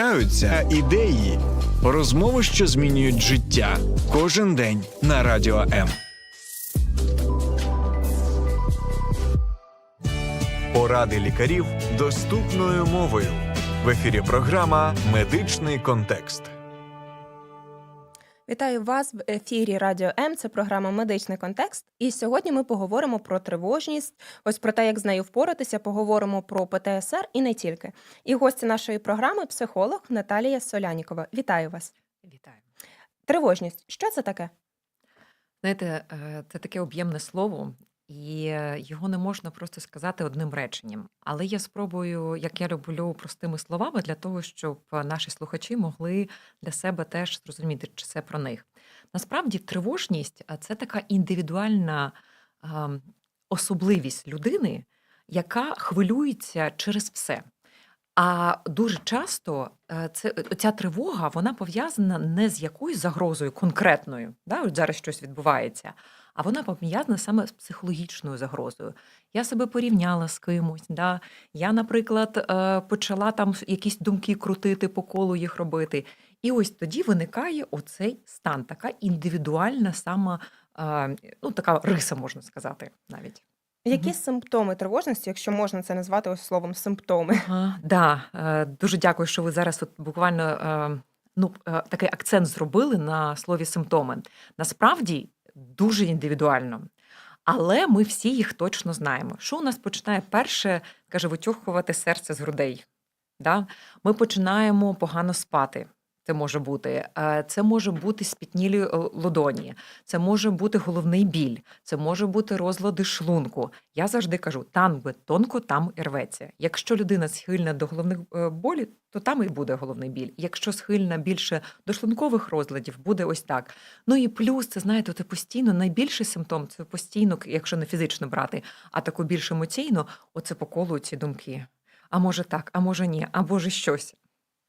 З'являються ідеї, розмови, що змінюють життя кожен день на радіо М. Поради лікарів доступною мовою. В ефірі програма Медичний контекст. Вітаю вас в ефірі Радіо М. Це програма Медичний контекст. І сьогодні ми поговоримо про тривожність. Ось про те, як з нею впоратися, поговоримо про ПТСР і не тільки. І гості нашої програми психолог Наталія Солянікова. Вітаю вас. Вітаю. Тривожність. Що це таке? Знаєте, е, це таке об'ємне слово, і е, його не можна просто сказати одним реченням. Але я спробую, як я люблю, простими словами для того, щоб наші слухачі могли для себе теж зрозуміти, чи це про них. Насправді, тривожність а це така індивідуальна ем, особливість людини, яка хвилюється через все. А дуже часто е, це ця тривога вона пов'язана не з якоюсь загрозою конкретною, да, от зараз щось відбувається, а вона пов'язана саме з психологічною загрозою. Я себе порівняла з кимось. Да? Я, наприклад, е, почала там якісь думки крутити по колу їх робити. І ось тоді виникає оцей стан, така індивідуальна сама, е, ну така риса, можна сказати, навіть. Які Мгм. симптоми тривожності, якщо можна це назвати ось словом симптоми? Ага, да, е, дуже дякую, що ви зараз от буквально ну, такий акцент зробили на слові симптоми. Насправді дуже індивідуально. Але ми всі їх точно знаємо. Що у нас починає перше, каже, витюхувати серце з грудей? Да? Ми починаємо погано спати. Це може бути. Е, Це може бути спітнілі е, лодоні, це може бути головний біль, це може бути розлади шлунку. Я завжди кажу: там би тонко, там і рветься. Якщо людина схильна до головних е, болі, то там і буде головний біль. Якщо схильна більше до шлункових розладів, буде ось так. Ну і плюс, це знаєте, це постійно найбільший симптом це постійно, якщо не фізично брати, а таку більш емоційно, оце по колу ці думки. А може так, а може ні, а може щось.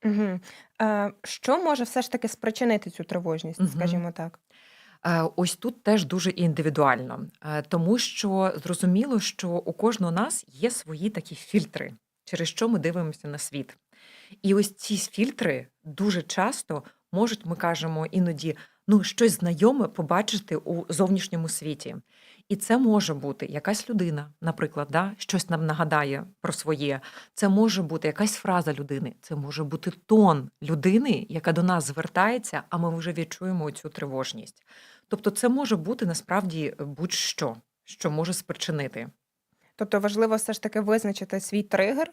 Угу. Е, що може все ж таки спричинити цю тривожність, Мгм. скажімо так? Е, Ось тут теж дуже індивідуально, Е, тому що зрозуміло, що у кожного нас є свої такі фільтри, через що ми дивимося на світ. І ось ці фільтри дуже часто можуть, ми кажемо іноді, ну щось знайоме побачити у зовнішньому світі. І це може бути якась людина, наприклад, да, щось нам нагадає про своє. Це може бути якась фраза людини, це може бути тон людини, яка до нас звертається, а ми вже відчуємо цю тривожність. Тобто, це може бути насправді будь-що, що може спричинити. Тобто важливо все ж таки визначити свій тригер.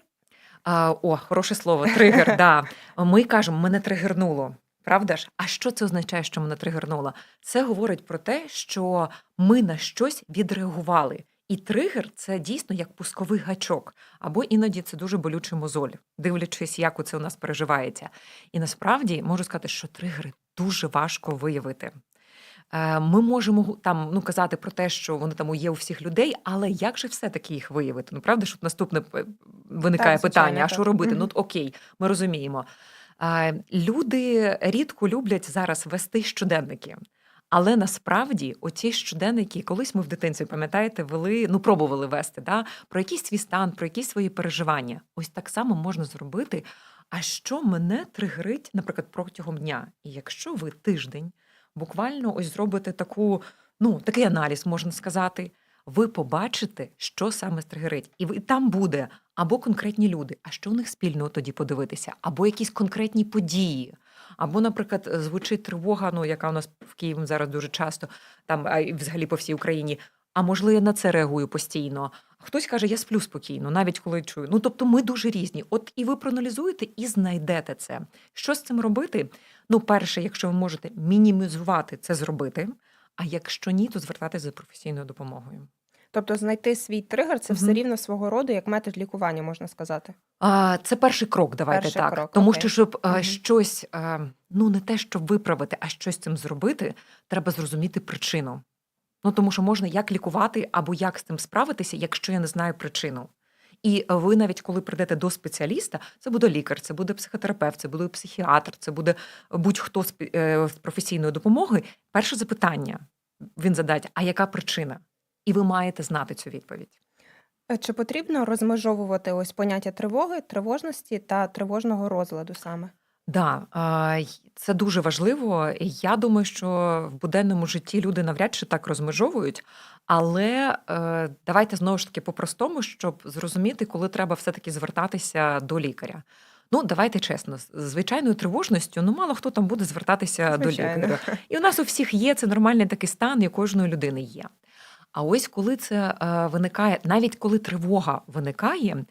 А, о, хороше слово, тригер. да. Ми кажемо, мене тригернуло. Правда ж? А що це означає, що мене тригернуло? Це говорить про те, що ми на щось відреагували. І тригер це дійсно як пусковий гачок, або іноді це дуже болючий мозоль, дивлячись, як це у нас переживається. І насправді можу сказати, що тригери дуже важко виявити. Е, Ми можемо там ну казати про те, що вони там є у всіх людей, але як же все-таки їх виявити? Ну правда, що наступне е, виникає Так, звичайно, питання: а що робити? Мгм. Ну окей, ми розуміємо. Люди рідко люблять зараз вести щоденники. Але насправді оці щоденники, колись ми в дитинстві, пам'ятаєте, вели, ну пробували вести да, про якийсь свій стан, про якісь свої переживання. Ось так само можна зробити. А що мене тригерить, наприклад, протягом дня? І якщо ви тиждень буквально ось зробите таку, ну, такий аналіз, можна сказати, ви побачите, що саме стригерить. І там буде або конкретні люди, а що у них спільного тоді подивитися, або якісь конкретні події. Або, наприклад, звучить тривога, ну яка у нас в Києві зараз дуже часто, там а взагалі по всій Україні. А можливо, я на це реагую постійно. Хтось каже, я сплю спокійно, навіть коли чую. Ну тобто, ми дуже різні. От і ви проаналізуєте і знайдете це. Що з цим робити? Ну, перше, якщо ви можете мінімізувати це зробити. А якщо ні, то звертатися за професійною допомогою. Тобто знайти свій тригер це все рівно свого роду як метод лікування, можна сказати. А, це перший крок, давайте Перший так. крок, Тому окей. що, щоб а, щось, а, ну не те, щоб виправити, а щось цим зробити, треба зрозуміти причину. Ну тому що можна як лікувати або як з цим справитися, якщо я не знаю причину. І ви навіть коли прийдете до спеціаліста, це буде лікар, це буде психотерапевт, це буде психіатр, це буде будь-хто з е, професійної допомоги. Перше запитання він задасть: а яка причина? І ви маєте знати цю відповідь. Е, Чи потрібно розмежовувати ось поняття тривоги, тривожності та тривожного розладу саме? Да, а, й- це дуже важливо. Я думаю, що в буденному житті люди навряд чи так розмежовують. Але е, давайте знову ж таки по-простому, щоб зрозуміти, коли треба все-таки звертатися до лікаря. Ну, давайте чесно, з звичайною тривожністю, ну мало хто там буде звертатися до Звичайно. лікаря. І у нас у всіх є це нормальний такий стан, і у кожної людини є. А ось коли це е, виникає, навіть коли тривога виникає,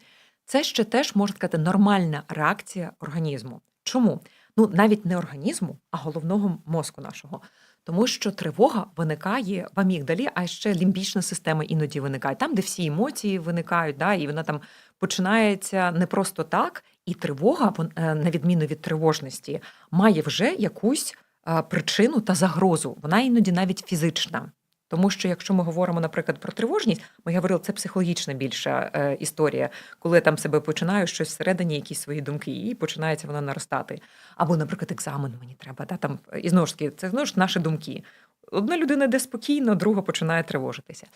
це ще теж можна сказати нормальна реакція організму. Чому? Ну навіть не організму, а головного мозку нашого. Тому що тривога виникає в амігдалі, а ще лімбічна система іноді виникає. Там, де всі емоції виникають, да, і вона там починається не просто так, і тривога, е, на відміну від тривожності, має вже якусь е, причину та загрозу. Вона іноді навіть фізична. Тому що якщо ми говоримо, наприклад, про тривожність, ми говорили, це психологічна більша е, історія, коли я там себе починаю щось всередині, якісь свої думки, і починається вона наростати. Або, наприклад, екзамен мені треба. Да, там, і знову ж таки, це знову ж наші думки. Одна людина йде спокійно, друга починає тривожитися.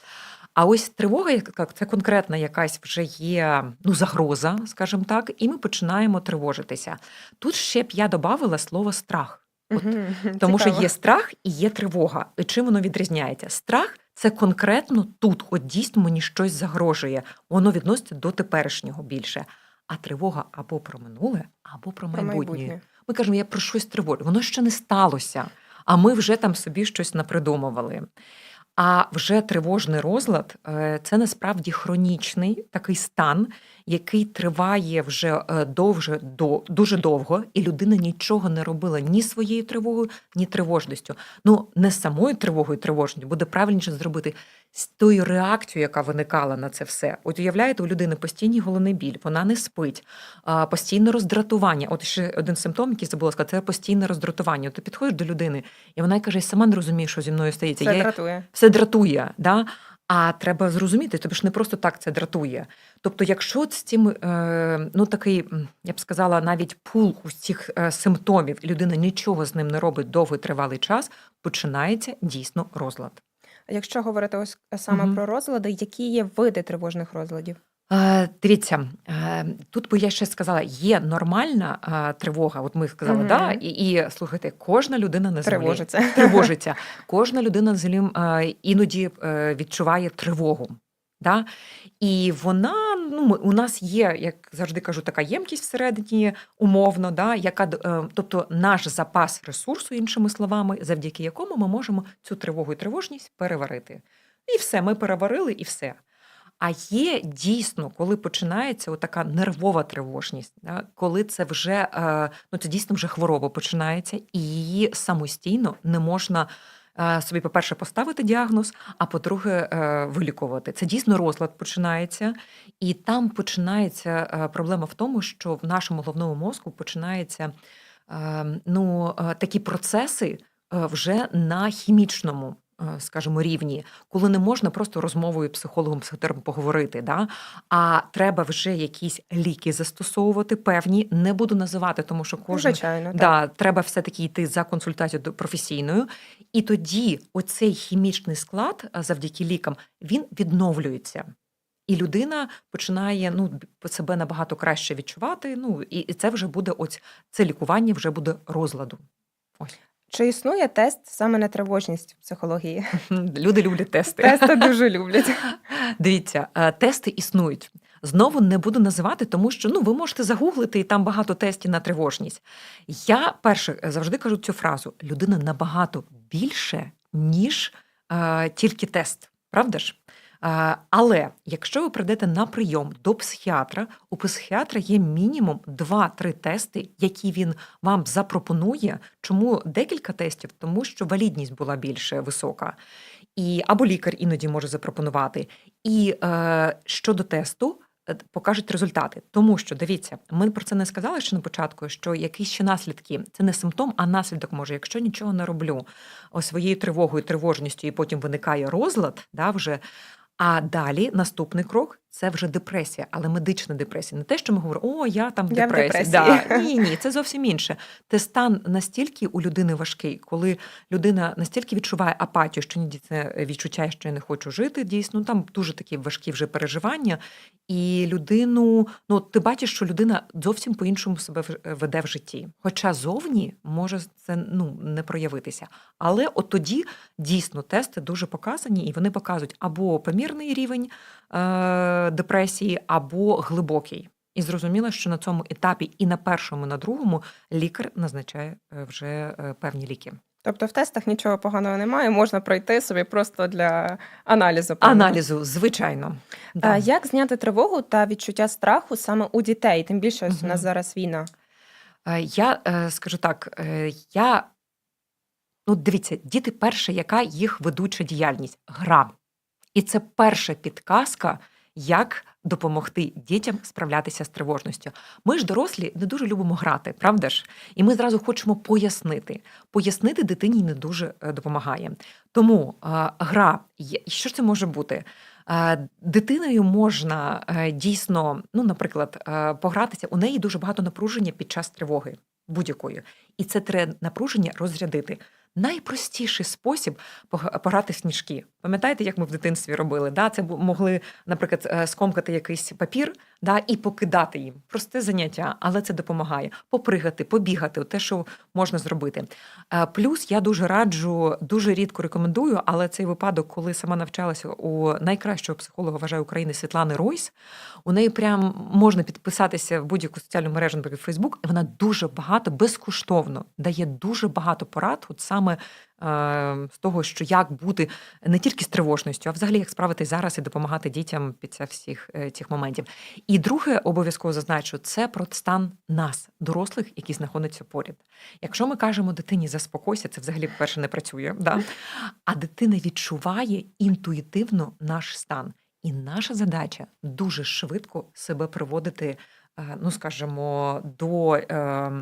А ось тривога, яка це конкретна якась вже є ну, загроза, скажімо так, і ми починаємо тривожитися. Тут ще б я додавала слово страх. От. Тому що є страх і є тривога. І чим воно відрізняється? Страх це конкретно тут, от дійсно мені щось загрожує. Воно відноситься до теперішнього більше. А тривога або про минуле, або про Про майбутнє. майбутнє. Ми кажемо, я про щось тривожу. Воно ще не сталося, а ми вже там собі щось напридумували. А вже тривожний розлад е, це насправді хронічний такий стан, який триває вже е, довже до дуже довго, і людина нічого не робила ні своєю тривогою, ні тривожністю. Ну не самою тривогою, тривожністю, буде правильніше зробити з тою реакцією, яка виникала на це все. От уявляєте, у людини постійний головний біль, вона не спить, постійне роздратування. От ще один симптом, який забула сказати, це постійне роздратування. От ти підходиш до людини, і вона каже: я сама не розумію, що зі мною стається. Це Я дратує. все дратує. Да? А треба зрозуміти, тобі ж не просто так це дратує. Тобто, якщо з цим е, ну такий, я б сказала, навіть пул усіх е, симптомів, і людина нічого з ним не робить довгий тривалий час, починається дійсно розлад. Якщо говорити ось саме угу. про розлади, які є види тривожних розладів? Е, Дивіться, е, тут би я ще сказала, є нормальна е, тривога. От ми сказали, Мгм. да, і, і слухайте, кожна людина на землі Тривожиться. тривожиться. Кожна людина на землі е, іноді е, відчуває тривогу. Да? І вона, ну, ми- у нас є, як завжди кажу, така ємкість всередині, умовно, да, яка, е, тобто наш запас ресурсу, іншими словами, завдяки якому ми можемо цю тривогу і тривожність переварити. І все, ми переварили, і все. А є дійсно, коли починається така нервова тривожність, да, коли це вже е, ну це дійсно вже хвороба починається, і її самостійно не можна собі, по-перше, поставити діагноз, а по-друге, е, вилікувати. Це дійсно розлад починається, і там починається е, проблема в тому, що в нашому головному мозку починаються е, ну, е, такі процеси е, вже на хімічному. Е, Скажімо, рівні, коли не можна просто розмовою психологом психотерапевтом поговорити, да? а треба вже якісь ліки застосовувати певні. Не буду називати, тому що кожен Звичайно, так. Да, треба все-таки йти за консультацією професійною. І тоді оцей хімічний склад, завдяки лікам, він відновлюється. І людина починає ну, себе набагато краще відчувати. Ну, і, і це вже буде ось це лікування вже буде розладу. Ось. Чи існує тест саме на тривожність в психології? Люди люблять тести. Тести дуже люблять. Дивіться, е, тести існують. Знову не буду називати, тому що ну ви можете загуглити і там багато тестів на тривожність. Я перше е, завжди кажу цю фразу: людина набагато більше, ніж е, тільки тест, правда ж? Але якщо ви прийдете на прийом до психіатра, у психіатра є мінімум 2-3 тести, які він вам запропонує. Чому декілька тестів? Тому що валідність була більше висока. І або лікар іноді може запропонувати. І е, щодо тесту е, покажуть результати. Тому що дивіться, ми про це не сказали ще на початку, що якісь ще наслідки це не симптом, а наслідок може. Якщо нічого не роблю ось своєю тривогою, тривожністю, і потім виникає розлад, да, вже. А далі наступний крок це вже депресія, але медична депресія. Не те, що ми говоримо, о, я там в Я в депресії. Да. Ні, ні, це зовсім інше. Це стан настільки у людини важкий, коли людина настільки відчуває апатію, що ні це відчуття, що я не хочу жити. Дійсно, там дуже такі важкі вже переживання. І людину, ну ти бачиш, що людина зовсім по-іншому себе веде в житті. Хоча зовні може це ну не проявитися. Але от тоді дійсно тести дуже показані, і вони показують або помірний рівень депресії, або глибокий. І зрозуміло, що на цьому етапі і на першому, і на другому лікар назначає е, вже е, певні ліки. Тобто в тестах нічого поганого немає, можна пройти собі просто для аналізу. певного. Аналізу, звичайно. А як зняти тривогу та відчуття страху саме у дітей? Тим більше ось у нас зараз війна. Е, Я е, скажу так, е, я ну дивіться, діти перше, яка їх ведуча діяльність гра. І це перша підказка, як допомогти дітям справлятися з тривожністю. Ми ж дорослі не дуже любимо грати, правда ж? І ми зразу хочемо пояснити. Пояснити дитині не дуже е, допомагає. Тому е, гра, що це може бути? Е, Дитиною можна дійсно, ну, наприклад, погратися. У неї дуже багато напруження під час тривоги будь-якої. І це треба напруження розрядити. Найпростіший спосіб пог- пограти в сніжки. Пам'ятаєте, як ми в дитинстві робили? Да? Це могли, наприклад, е, скомкати якийсь папір да? і покидати їм. Просте заняття, але це допомагає. Попригати, побігати, те, що можна зробити. Е, Плюс я дуже раджу, дуже рідко рекомендую, але цей випадок, коли сама навчалася у найкращого психолога вважаю України Світлани Ройс, у неї прям можна підписатися в будь-яку соціальну мережу, наприклад, Фейсбук, і вона дуже багато безкоштовно дає дуже багато порад, от саме з того, що як бути не тільки з тривожністю, а взагалі як справитись зараз і допомагати дітям під час всіх е, цих моментів. І друге, обов'язково зазначу, це про стан нас, дорослих, які знаходяться поряд. Якщо ми кажемо дитині заспокойся, це взагалі перше не працює. Да? А дитина відчуває інтуїтивно наш стан. І наша задача дуже швидко себе приводити, е, ну скажімо, до е,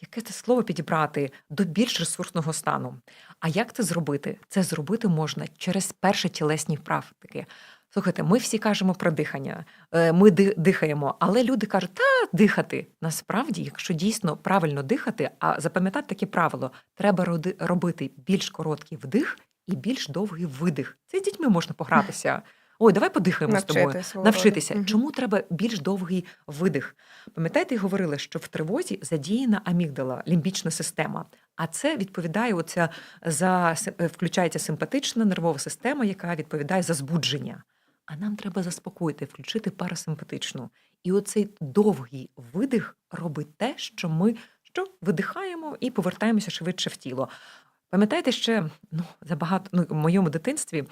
яке це слово підібрати до більш ресурсного стану. А як це зробити? Це зробити можна через перші тілесні практики. Слухайте, ми всі кажемо про дихання, е, ми ди- дихаємо, але люди кажуть, та дихати. Насправді, якщо дійсно правильно дихати, а запам'ятати таке правило, треба робити більш короткий вдих і більш довгий видих. Це з дітьми можна погратися. Ой, давай подихаємо з тобою. Навчити роду. Навчитися. Мгм. Чому треба більш довгий видих? Пам'ятаєте, говорили, що в тривозі задіяна амігдала, лімбічна система. А це відповідає оця за е, включається симпатична нервова система, яка відповідає за збудження. А нам треба заспокоїти, включити парасимпатичну. І оцей довгий видих робить те, що ми що видихаємо і повертаємося швидше в тіло. Пам'ятаєте ще ну, забагато ну, в моєму дитинстві.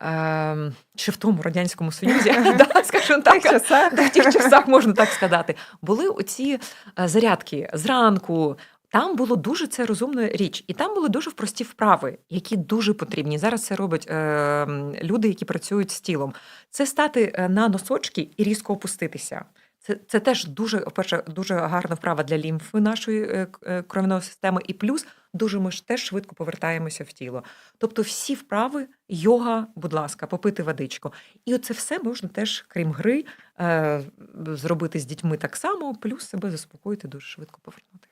Ем, ще в тому радянському союзі, да, скажімо В так, в тих часах можна так сказати. Були оці е, зарядки зранку. Там було дуже це розумна річ, і там були дуже прості вправи, які дуже потрібні. Зараз це роблять е, люди, які працюють з тілом. Це стати е, на носочки і різко опуститися. Це, це теж дуже, перше, дуже гарна вправа для лімфи нашої е, е, кровної системи, і плюс дуже ми ж теж швидко повертаємося в тіло. Тобто всі вправи, йога, будь ласка, попити водичку. І оце все можна теж, крім гри, е, зробити з дітьми так само, плюс себе заспокоїти, дуже швидко повернути.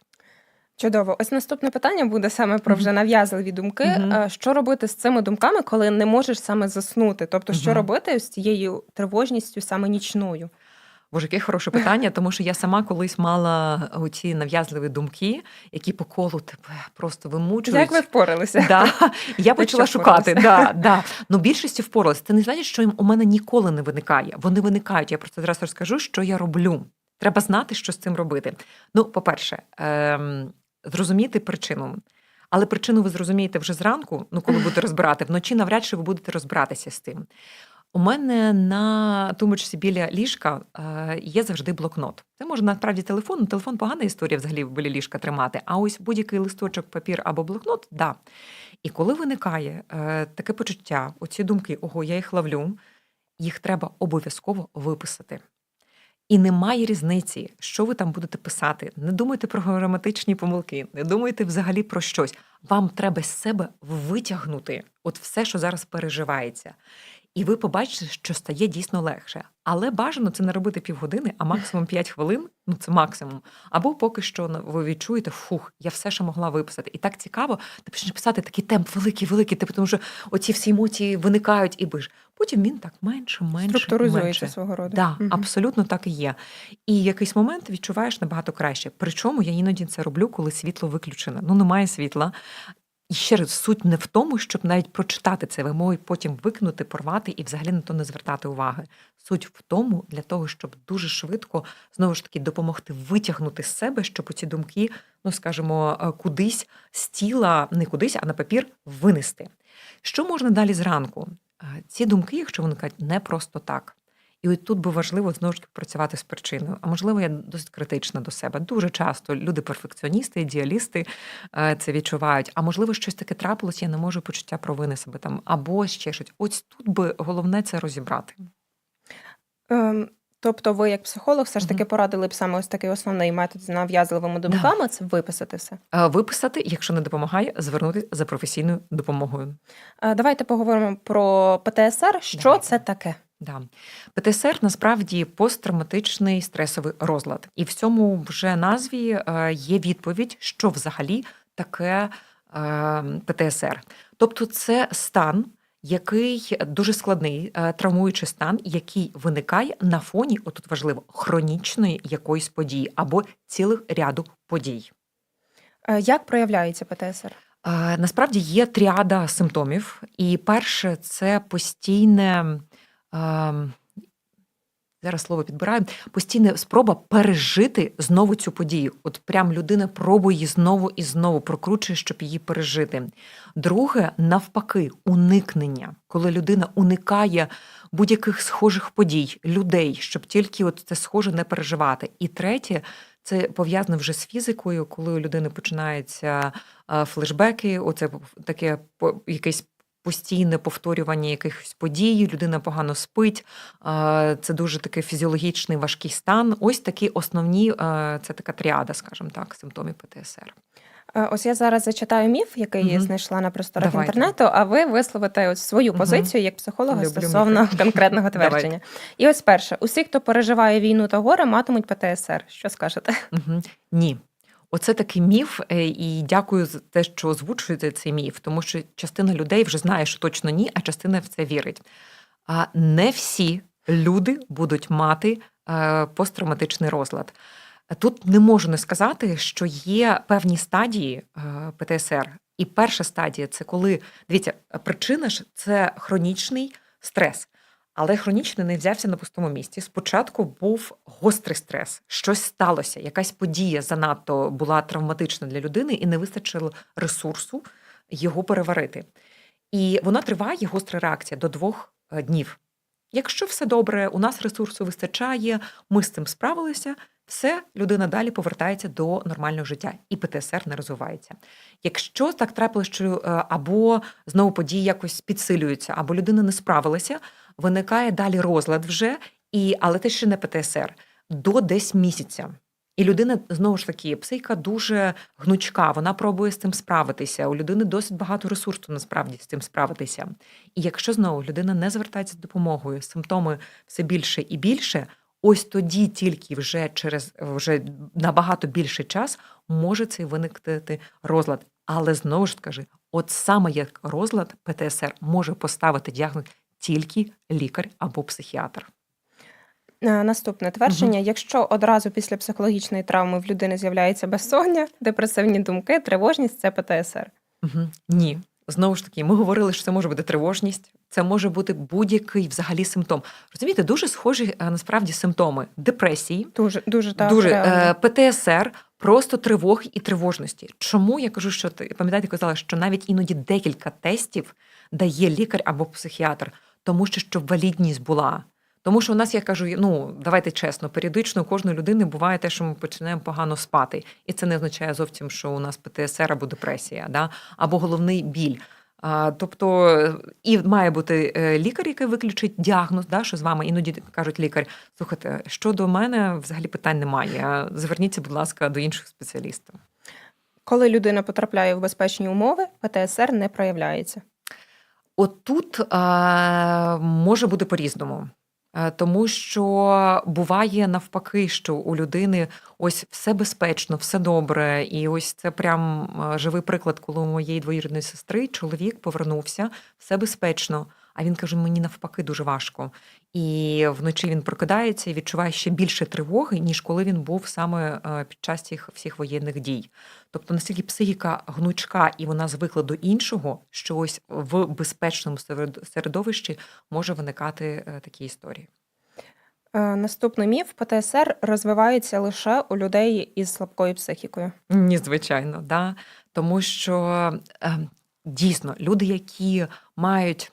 Чудово. Ось наступне питання буде саме про вже нав'язливі думки. Мгм. Е, Що робити з цими думками, коли не можеш саме заснути? Тобто, що Мгм. робити з цією тривожністю саме нічною? Боже, яке хороше питання, тому що я сама колись мала оці нав'язливі думки, які по колу тебе просто вимучують. Як ви впоралися? Да. Я почала шукати. впоралися? Да, да. Ну, більшістю впоралася. Це не значить, що їм у мене ніколи не виникає. Вони виникають. Я просто зараз розкажу, що я роблю. Треба знати, що з цим робити. Ну, по-перше, ем, зрозуміти причину. Але причину ви зрозумієте вже зранку, ну коли будете розбирати, вночі навряд чи ви будете розбиратися з тим. У мене на тумбочці біля ліжка е, є завжди блокнот. Це може насправді телефон. Ну, телефон погана історія взагалі біля ліжка тримати. А ось будь-який листочок, папір або блокнот, да. І коли виникає е, таке почуття, оці думки, ого, я їх ловлю, їх треба обов'язково виписати. І немає різниці, що ви там будете писати. Не думайте про граматичні помилки, не думайте взагалі про щось. Вам треба з себе витягнути от все, що зараз переживається. І ви побачите, що стає дійсно легше. Але бажано це не робити півгодини, а максимум 5 хвилин. Ну це максимум. Або поки що ви відчуєте, фух, я все ще могла виписати. І так цікаво, ти почнеш писати такий темп великий, великий, типу, тому що оці всі емоції виникають і биш. Потім він так менше, менше. Менше. свого роду. Да, Мгм. абсолютно так і є. І якийсь момент відчуваєш набагато краще. Причому я іноді це роблю, коли світло виключене. Ну немає світла. І ще раз суть не в тому, щоб навіть прочитати це, ви можете потім викинути, порвати і взагалі на то не звертати уваги. Суть в тому, для того, щоб дуже швидко знову ж таки допомогти витягнути з себе, щоб ці думки, ну скажімо, е, кудись з тіла, не кудись, а на папір винести. Що можна далі зранку? Е, Ці думки, якщо виникають не просто так. І от тут би важливо знову ж таки працювати з причиною. А можливо, я досить критична до себе. Дуже часто люди перфекціоністи, ідеалісти е, це відчувають. А можливо, щось таке трапилось, я не можу почуття провини себе там, або ще щось. Ось тут би головне це розібрати. Ем, Тобто, ви, як психолог, все ж таки порадили б саме ось такий основний метод з нав'язливими думками це виписати все. Е, Виписати, якщо не допомагає, звернутися за професійною допомогою. Е, Давайте поговоримо про ПТСР. Що Давайте. це таке? Да. ПТСР насправді посттравматичний стресовий розлад, і в цьому вже назві е, є відповідь, що взагалі таке е, ПТСР. Тобто, це стан, який дуже складний, е, травмуючий стан, який виникає на фоні, отут важливо, хронічної якоїсь події або цілих ряду подій. Як проявляється ПТСР? Насправді є тріада симптомів, і перше це постійне. Зараз слово підбираю. Постійна спроба пережити знову цю подію. От прям людина пробує її знову і знову прокручує, щоб її пережити. Друге, навпаки, уникнення, коли людина уникає будь-яких схожих подій, людей, щоб тільки от це схоже не переживати. І третє, це пов'язане вже з фізикою, коли у людини починаються флешбеки, оце таке якесь постійне повторювання якихось подій, людина погано спить. Це дуже такий фізіологічний важкий стан. Ось такі основні, е, це така тріада, скажімо так, симптомів ПТСР. Е, Ось я зараз зачитаю міф, який я знайшла на просторах Давайте. інтернету, а ви висловите ось свою позицію як психолога Люблю стосовно міфи. конкретного Давайте. твердження. І ось перше: усі, хто переживає війну та горе, матимуть ПТСР. Що скажете? Угу. Ні. Оце такий міф, е, і дякую за те, що озвучуєте цей міф, тому що частина людей вже знає, що точно ні, а частина в це вірить. А не всі люди будуть мати е, посттравматичний розлад. Тут не можу не сказати, що є певні стадії е, ПТСР. І перша стадія це коли дивіться, причина ж це хронічний стрес. Але хронічний не взявся на пустому місці. Спочатку був гострий стрес, щось сталося, якась подія занадто була травматична для людини, і не вистачило ресурсу його переварити. І вона триває гостра реакція до двох е, днів. Якщо все добре, у нас ресурсу вистачає, ми з цим справилися, все, людина далі повертається до нормального життя, і ПТСР не розвивається. Якщо так трапилося, що е, або знову події якось підсилюються, або людина не справилася, виникає далі розлад вже, і, але це ще не ПТСР, до десь місяця. І людина знову ж таки, психіка дуже гнучка, вона пробує з цим справитися. У людини досить багато ресурсу насправді з цим справитися. І якщо знову людина не звертається з допомогою, симптоми все більше і більше, ось тоді тільки вже через вже набагато більший час може цей виникнути розлад. Але знову ж таки, от саме як розлад ПТСР може поставити діагноз тільки лікар або психіатр. Е, Наступне твердження: якщо одразу після психологічної травми в людини з'являється безсоння, депресивні думки, тривожність це ПТСР. Угу. Ні. Знову ж таки, ми говорили, що це може бути тривожність, це може бути будь-який взагалі симптом. Розумієте, дуже схожі е, насправді симптоми депресії, Дуже дуже так. дуже реально. е, ПТСР, просто тривоги і тривожності. Чому я кажу, що ти пам'ятаєте, казала, що навіть іноді декілька тестів дає лікар або психіатр, тому що щоб валідність була. Тому що у нас, я кажу, ну давайте чесно, періодично у кожної людини буває те, що ми починаємо погано спати, і це не означає зовсім, що у нас ПТСР або депресія, да? або головний біль. А, тобто і має бути е, лікар, який виключить діагноз, да, що з вами іноді кажуть лікар, слухайте, щодо мене взагалі питань немає. Зверніться, будь ласка, до інших спеціалістів. Коли людина потрапляє в безпечні умови, ПТСР не проявляється. От тут е, може бути по-різному. Е, Тому що буває навпаки, що у людини ось все безпечно, все добре. І ось це прям е, живий приклад, коли у моєї двоюрідної сестри чоловік повернувся, все безпечно. А він каже: мені навпаки дуже важко. І вночі він прокидається і відчуває ще більше тривоги, ніж коли він був саме е, під час цих всіх воєнних дій. Тобто настільки психіка гнучка і вона звикла до іншого, що ось в безпечному середовищі може виникати е, такі історії. Е, Наступний міф ПТСР розвивається лише у людей із слабкою психікою. Ні, звичайно, да. тому що е, дійсно люди, які мають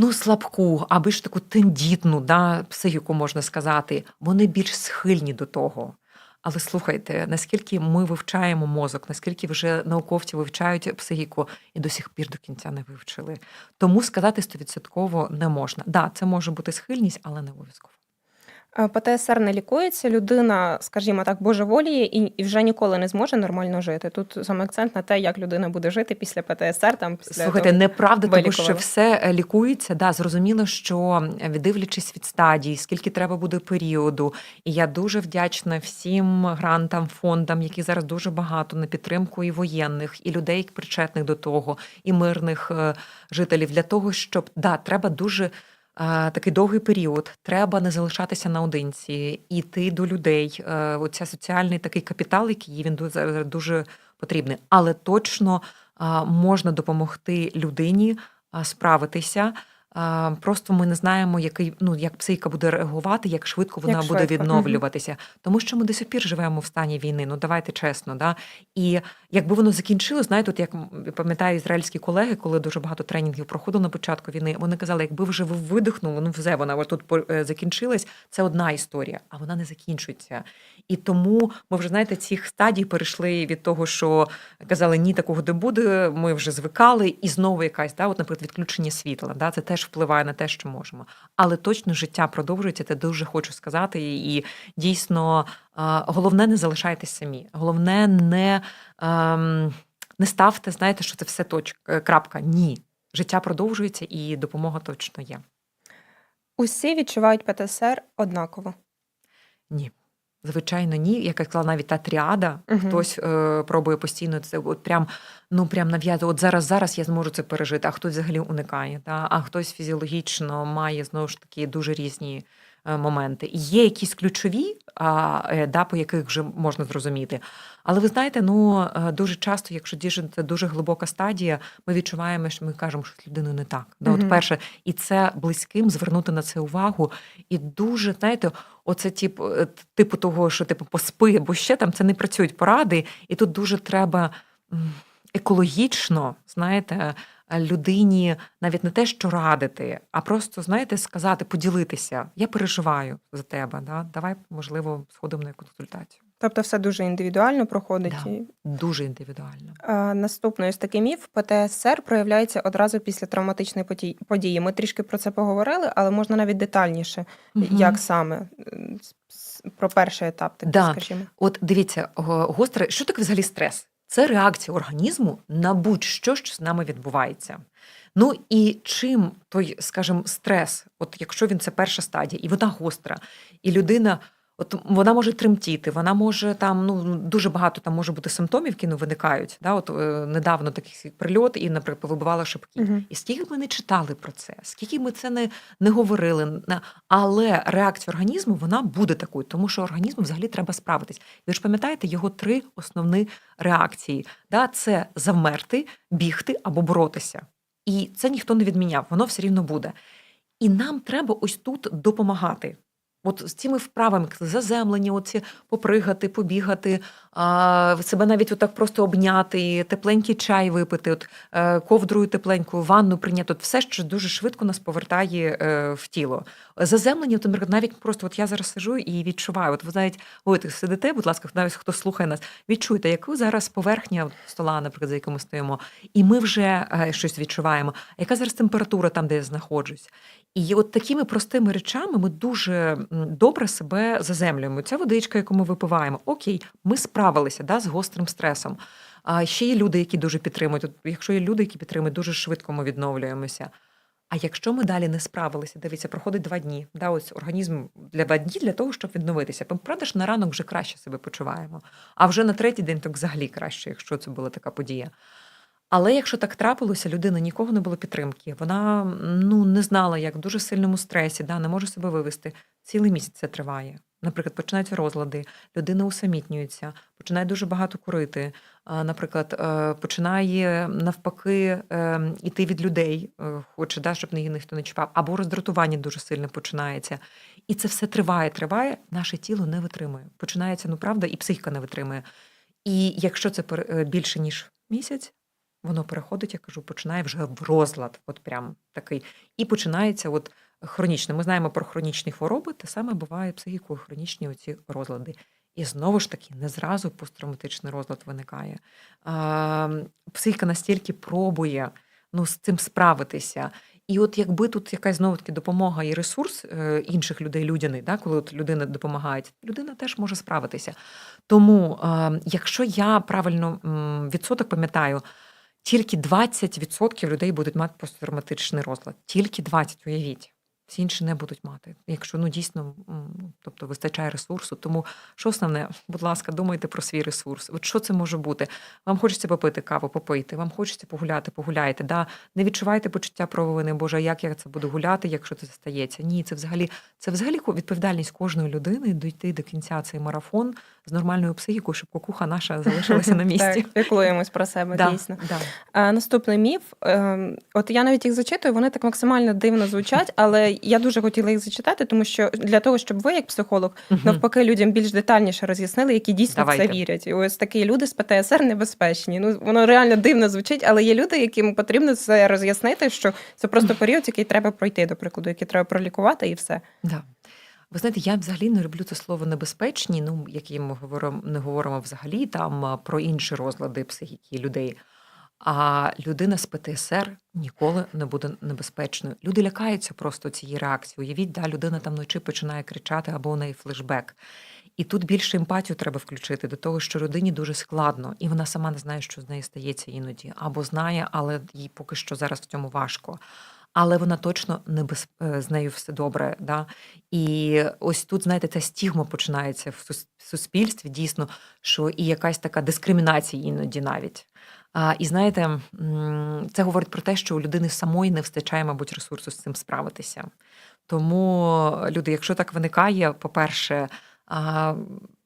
ну, слабку, аби ж таку тендітну да, психіку, можна сказати, вони більш схильні до того. Але слухайте, наскільки ми вивчаємо мозок, наскільки вже науковці вивчають психіку і до сих пір до кінця не вивчили. Тому сказати стовідсотково не можна. Да, це може бути схильність, але не обов'язково. Е, ПТСР не лікується, людина, скажімо так, божеволіє і, і вже ніколи не зможе нормально жити. Тут саме акцент на те, як людина буде жити після ПТСР. Там після Слухайте, того. неправда, тому що все е, лікується. Да, зрозуміло, що е, дивлячись від стадії, скільки треба буде періоду. І я дуже вдячна всім грантам, фондам, які зараз дуже багато на підтримку і воєнних, і людей, причетних до того, і мирних е, жителів для того, щоб да, треба дуже. Такий довгий період, треба не залишатися наодинці, іти до людей. Е, Оця соціальний такий капітал, який він дуже, дуже потрібний, але точно можна допомогти людині справитися. Просто ми не знаємо, який ну як психіка буде реагувати, як швидко вона Як буде швидко, відновлюватися. Тому що ми до сих пір живемо в стані війни. Ну давайте чесно, да і якби воно закінчилось, знаєте, от як пам'ятаю ізраїльські колеги, коли дуже багато тренінгів проходили на початку війни, вони казали, якби вже ви видихнули, ну все, вона от тут е, закінчилась. Це одна історія, а вона не закінчується. І тому ми вже знаєте, цих стадій перейшли від того, що казали ні, такого не буде. Ми вже звикали, і знову якась да, от, наприклад, відключення світла. Да, це теж впливає на те, що можемо. Але точно життя продовжується. Це дуже хочу сказати. І дійсно головне не залишайтесь самі. Головне не, ем, не ставте, знаєте, що це все точка, крапка. Ні. Життя продовжується і допомога точно є. Усі відчувають ПТСР однаково. Ні. Звичайно, ні. Як я сказала, навіть та тріада, Мгм. хтось е, пробує постійно це, от прям, ну прям нав'язує, от зараз, зараз я зможу це пережити, а хтось взагалі уникає, та? а хтось фізіологічно має знову ж таки дуже різні моменти. Є якісь ключові, а, е, да, по яких вже можна зрозуміти. Але ви знаєте, ну е, дуже часто, якщо це дуже глибока стадія, ми відчуваємо, що ми кажемо, що з людиною не так. Да, от перше, і це близьким звернути на це увагу. І дуже, знаєте, оце тип, е, типу того, що типу поспи, бо ще там це не працюють поради, і тут дуже треба екологічно, знаєте, е, людині навіть не те, що радити, а просто, знаєте, сказати, поділитися. Я переживаю за тебе. Да? Давай, можливо, сходимо на консультацію. Тобто все дуже індивідуально проходить. Да. Дуже індивідуально. Е, Наступний ось такий міф: ПТСР проявляється одразу після травматичної події. Ми трішки про це поговорили, але можна навіть детальніше, Мгм. як саме е, про перший етап, такий, Да. скажімо. От дивіться, гостре, що таке взагалі стрес? Це реакція організму на будь-що, що з нами відбувається. Ну і чим той, скажімо, стрес, от якщо він це перша стадія, і вона гостра, і людина. От вона може тремтіти, вона може там ну дуже багато там може бути симптомів, які ну, виникають. Да? От е, недавно такий прильот, і, наприклад, вибивала шибки. Мгм. І скільки ми не читали про це, скільки ми це не, не говорили, але реакція організму вона буде такою, тому що організму взагалі треба справитись. Ви ж пам'ятаєте його три основні реакції: да? це завмерти, бігти або боротися. І це ніхто не відміняв, воно все рівно буде. І нам треба ось тут допомагати. От з цими вправами заземлення, оці попригати, побігати, себе навіть отак просто обняти, тепленький чай випити, от е, ковдрою тепленькою, ванну прийняти. От все, що дуже швидко нас повертає е, в тіло. Заземлення, от, наприклад, навіть просто от я зараз сижу і відчуваю. От ви навіть ви сидите, будь ласка, навіть хто слухає нас, відчуйте, яку зараз поверхня стола, наприклад, за яким ми стоїмо, і ми вже е, щось відчуваємо. Яка зараз температура там, де я знаходжусь? І от такими простими речами ми дуже добре себе заземлюємо. Ця водичка, яку ми випиваємо, окей, ми справді. Справилися да, з гострим стресом. А ще є люди, які дуже підтримують. От, якщо є люди, які підтримують, дуже швидко ми відновлюємося. А якщо ми далі не справилися, дивіться, проходить два дні. Да, ось організм для два дні для того, щоб відновитися. Правда ж на ранок вже краще себе почуваємо. А вже на третій день так взагалі краще, якщо це була така подія. Але якщо так трапилося, людина нікого не було підтримки, вона ну не знала, як в дуже сильному стресі, да, не може себе вивести. Цілий місяць це триває. Наприклад, починаються розлади, людина усамітнюється, починає дуже багато курити. Наприклад, е, починає навпаки е, іти від людей, е, хоче, да, щоб її ніхто не чіпав, або роздратування дуже сильно починається. І це все триває, триває, наше тіло не витримує. Починається, ну правда, і психіка не витримує. І якщо це е, більше ніж місяць, воно переходить, я кажу, починає вже в розлад, от прям такий. І починається от хронічне. Ми знаємо про хронічні хвороби, те саме буває психікою, хронічні оці розлади. І знову ж таки, не зразу посттравматичний розлад виникає. Психіка настільки пробує ну, з цим справитися. І от якби тут якась знову таки допомога і ресурс е, інших людей, людяний, да, коли от людина допомагає, людина теж може справитися. Тому, е, якщо я правильно відсоток пам'ятаю, тільки 20% людей будуть мати посттравматичний розлад. Тільки 20, уявіть. Всі інші не будуть мати. Якщо ну дійсно тобто вистачає ресурсу. Тому що основне, будь ласка, думайте про свій ресурс. От що це може бути? Вам хочеться попити каву, попийте, вам хочеться погуляти, погуляйте. Да? Не відчувайте почуття провини, Боже, як я це буду гуляти, якщо це стається? Ні, це взагалі це взагалі відповідальність кожної людини дійти до кінця цей марафон з нормальною психікою, щоб кукуха наша залишилася на місці. Так, піклуємось про себе, дійсно. наступний міф. Ем, от я навіть їх зачитую, вони так максимально дивно звучать, але я дуже хотіла їх зачитати, тому що для того, щоб ви, як психолог, навпаки, людям більш детальніше роз'яснили, які дійсно в це вірять. І ось такі люди з ПТСР небезпечні. Ну воно реально дивно звучить, але є люди, яким потрібно це роз'яснити, що це просто період, який треба пройти, до прикладу, який треба пролікувати, і все. Да. Ви знаєте, я взагалі не люблю це слово небезпечні, ну, які ми говоримо, не говоримо взагалі там про інші розлади психіки людей. А людина з ПТСР ніколи не буде небезпечною. Люди лякаються просто цієї реакції. Уявіть, да, людина там вночі починає кричати або у неї флешбек. І тут більше емпатію треба включити до того, що людині дуже складно, і вона сама не знає, що з нею стається іноді, або знає, але їй поки що зараз в цьому важко. Але вона точно не без е, з нею все добре. Да? І ось тут, знаєте, ця стігма починається в суспільстві, дійсно, що і якась така дискримінація іноді навіть. А, і знаєте, це говорить про те, що у людини самої не вистачає, мабуть, ресурсу з цим справитися. Тому, люди, якщо так виникає, по-перше,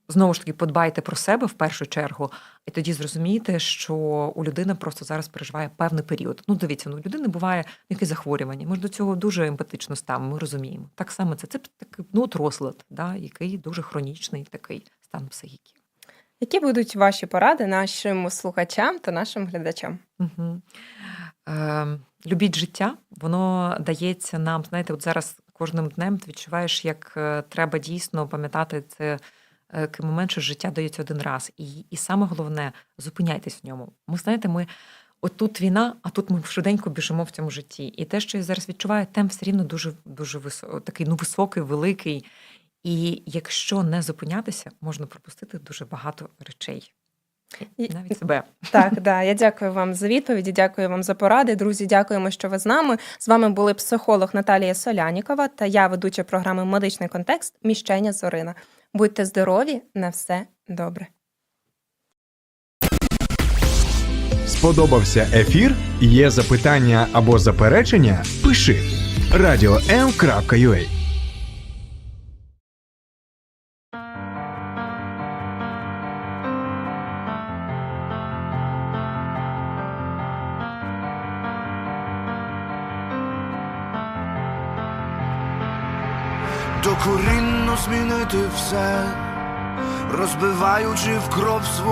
знову ж таки, подбайте про себе в першу чергу, і тоді зрозумієте, що у людини просто зараз переживає певний період. Ну, дивіться, ну у людини буває якесь захворювання. Ми ж до цього дуже емпатично ставимо, ми розуміємо. Так само це, це такий ну, розлад, да, який дуже хронічний такий стан психіки. Які будуть ваші поради нашим слухачам та нашим глядачам? Угу. Е, любіть життя, воно дається нам. Знаєте, от зараз кожним днем ти відчуваєш, як е, треба дійсно пам'ятати це е, момент, що життя дається один раз. І, і саме головне, зупиняйтесь в ньому. Ми знаєте, ми. От тут війна, а тут ми швиденько біжимо в цьому житті. І те, що я зараз відчуваю, темп все рівно дуже дуже висо, такий ну, високий, великий. І якщо не зупинятися, можна пропустити дуже багато речей, навіть себе. Так, да, я дякую вам за відповіді, дякую вам за поради. Друзі, дякуємо, що ви з нами. З вами були психолог Наталія Солянікова та я, ведуча програми Медичний контекст Міщення Зорина. Будьте здорові, на все добре. Сподобався ефір? Є запитання або заперечення? Пиши radio.m.ua все, розбиваючи в кров свою.